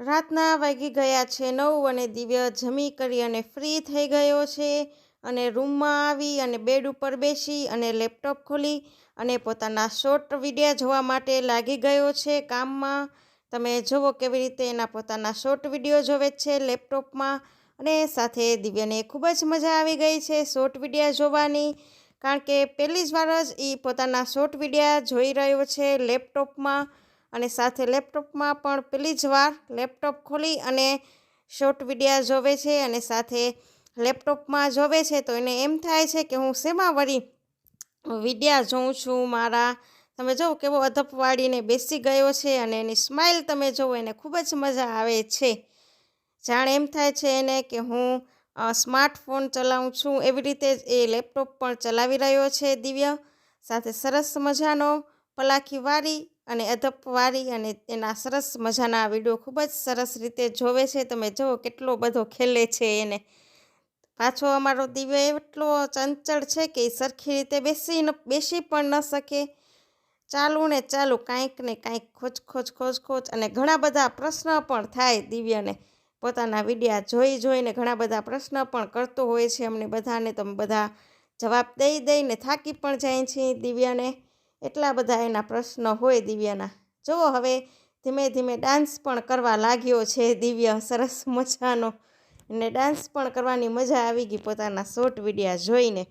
રાતના વાગી ગયા છે, નવ અને દિવ્ય જમી કરી અને ફ્રી થઈ ગયો છે અને રૂમમાં આવી અને બેડ ઉપર બેસી અને લેપટોપ ખોલી અને પોતાના શોર્ટ વિડીયા જોવા માટે લાગી ગયો છે કામમાં. તમે જુઓ કેવી રીતે એના પોતાના શોર્ટ વીડિયો જોવે છે લેપટોપમાં અને સાથે દિવ્યને ખૂબ જ મજા આવી ગઈ છે શોર્ટ વિડીયા જોવાની. કારણ કે પહેલી જ વાર જ એ પોતાના શોર્ટ વિડીયા જોઈ રહ્યો છે લેપટોપમાં. અને સાથે લેપટોપમાં પણ પહેલી જ વાર લેપટોપ ખોલી અને શોર્ટ વિડીયા જોવે છે અને સાથે લેપટોપમાં જોવે છે. તો એને એમ થાય છે કે હું શેમાં વળી વિડીયા જોઉં છું? મારા, તમે જુઓ કેવો અધપ વાળીને બેસી ગયો છે અને એની સ્માઇલ તમે જુઓ એને ખૂબ જ મજા આવે છે. જાણે એમ થાય છે એને કે હું સ્માર્ટફોન ચલાવું છું. એવી રીતે જ એ લેપટોપ પણ ચલાવી રહ્યો છે દિવ્ય. સાથે સરસ મજાનો પલાખી વારી અને અધપ વારી અને એના સરસ મજાના વીડિયો ખૂબ જ સરસ રીતે જોવે છે. તમે જુઓ કેટલો બધો ખેલે છે એને. પાછો અમારો દિવ્ય એટલો ચંચળ છે કે એ સરખી રીતે બેસી બેસી પણ ન શકે. ચાલુ ને ચાલુ કાંઈક ને કાંઈક ખોજ ખોજ ખોજ ખોજ અને ઘણા બધા પ્રશ્ન પણ થાય દિવ્યને. પોતાના વિડીયા જોઈ, જોઈને ઘણા બધા પ્રશ્ન પણ કરતો હોય છે અમને બધાને. તમે બધા જવાબ દઈ દઈને થાકી પણ જાય છે દિવ્યાને. એટલા બધા એના પ્રશ્નો હોય દિવ્યાના. જુઓ હવે, ધીમે ધીમે ડાન્સ પણ કરવા લાગ્યો છે દિવ્ય, સરસ મજાનો. એને ડાન્સ પણ કરવાની મજા આવી ગઈ પોતાના શોર્ટ વિડીયા જોઈને.